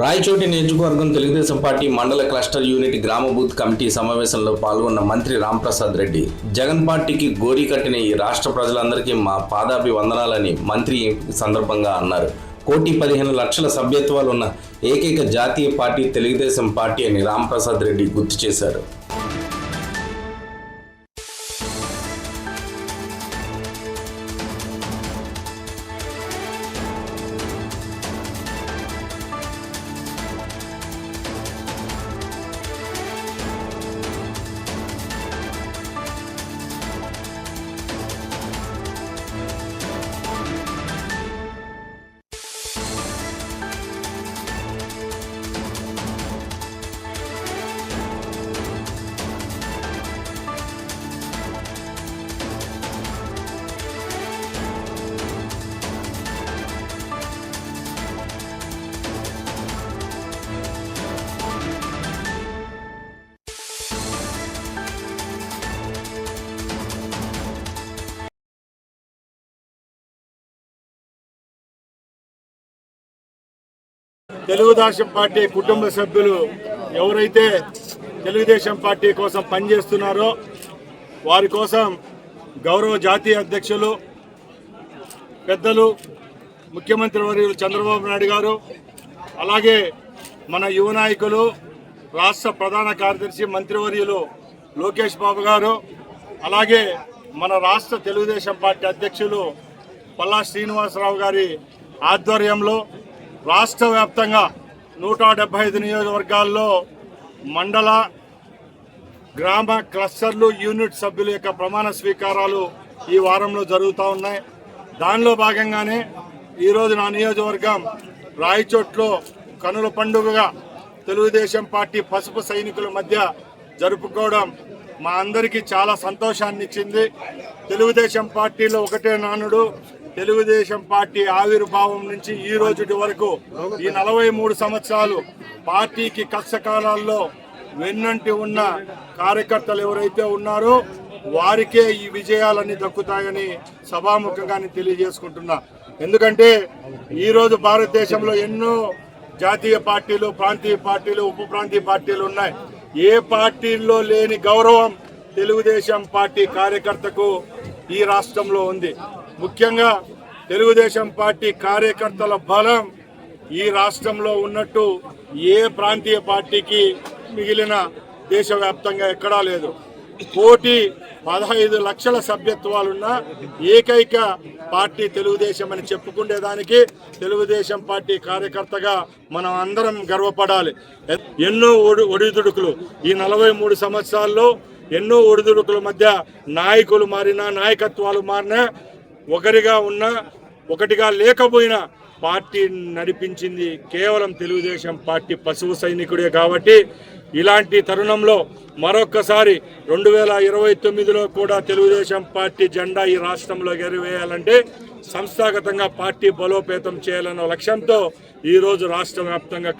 రాయచోటి నియోజకవర్గం తెలుగుదేశం పార్టీ మండల cluster unit గ్రామ బూత్ కమిటీ సమావేశంలో పాల్గొన్న మంత్రి రాంప్రసాద్ రెడ్డి జగన్ పార్టీకి గోరీ కట్టిన ఈ రాష్ట్ర ప్రజలందరికీ మా పాదాపి వందనాలని మంత్రి సందర్భంగా అన్నారు. కోటి పదిహేను లక్షల సభ్యత్వాలు ఉన్న ఏకైక జాతీయ పార్టీ తెలుగుదేశం పార్టీ అని రాంప్రసాద్ రెడ్డి గుర్తు చేశారు. తెలుగుదేశం పార్టీ కుటుంబ సభ్యులు ఎవరైతే తెలుగుదేశం పార్టీ కోసం పనిచేస్తున్నారో వారి కోసం గౌరవ జాతీయ అధ్యక్షులు పెద్దలు ముఖ్యమంత్రి వర్యులు చంద్రబాబు నాయుడు గారు అలాగే మన యువ నాయకులు రాష్ట్ర ప్రధాన కార్యదర్శి మంత్రివర్యులు లోకేష్ బాబు గారు అలాగే మన రాష్ట్ర తెలుగుదేశం పార్టీ అధ్యక్షులు పల్లా శ్రీనివాసరావు గారి ఆధ్వర్యంలో రాష్ట్ర వ్యాప్తంగా నూట డెబ్బై ఐదు నియోజకవర్గాల్లో మండల గ్రామ క్లస్టర్లు యూనిట్ సభ్యుల యొక్క ప్రమాణ స్వీకారాలు ఈ వారంలో జరుగుతూ ఉన్నాయి. దానిలో భాగంగానే ఈరోజు నా నియోజకవర్గం రాయచోట్లో కనుల పండుగగా తెలుగుదేశం పార్టీ పసుపు సైనికుల మధ్య జరుపుకోవడం మా అందరికీ చాలా సంతోషాన్ని ఇచ్చింది తెలుగుదేశం పార్టీలో ఒకటే నానుడు తెలుగుదేశం పార్టీ ఆవిర్భావం నుంచి ఈ రోజుటి వరకు ఈ నలభై మూడు సంవత్సరాలు పార్టీకి కష్టకాలాల్లో వెన్నంటి ఉన్న కార్యకర్తలు ఎవరైతే ఉన్నారో వారికే ఈ విజయాలన్నీ దక్కుతాయని సభాముఖంగా తెలియజేసుకుంటున్నా. ఎందుకంటే ఈరోజు భారతదేశంలో ఎన్నో జాతీయ పార్టీలు ప్రాంతీయ పార్టీలు ఉప ప్రాంతీయ పార్టీలు ఉన్నాయి. ఏ పార్టీల్లో లేని గౌరవం తెలుగుదేశం పార్టీ కార్యకర్తకు ఈ రాష్ట్రంలో ఉంది. ముఖ్యంగా తెలుగుదేశం పార్టీ కార్యకర్తల బలం ఈ రాష్ట్రంలో ఉన్నట్టు ఏ ప్రాంతీయ పార్టీకి మిగిలిన దేశవ్యాప్తంగా ఎక్కడా లేదు. కోటి పదహైదు లక్షల సభ్యత్వాలున్న ఏకైక పార్టీ తెలుగుదేశం అని చెప్పుకునేదానికి తెలుగుదేశం పార్టీ కార్యకర్తగా మనం అందరం గర్వపడాలి. ఎన్నో ఒడి ఒడిదుడుకులు. ఈ నలభై మూడు సంవత్సరాల్లో ఎన్నో ఒడిదుడుకుల మధ్య నాయకులు మారినా నాయకత్వాలు మారినా ఒకరిగా ఉన్నా ఒకటిగా లేకపోయినా పార్టీ నడిపించింది కేవలం తెలుగుదేశం పార్టీ పశువు సైనికుడే కాబట్టి ఇలాంటి తరుణంలో మరొక్కసారి రెండు వేల ఇరవై తొమ్మిదిలో కూడా తెలుగుదేశం పార్టీ జెండా ఈ రాష్ట్రంలో ఎగరవేయాలంటే సంస్థాగతంగా పార్టీ బలోపేతం చేయాలన్న లక్ష్యంతో ఈరోజు రాష్ట్ర వ్యాప్తంగా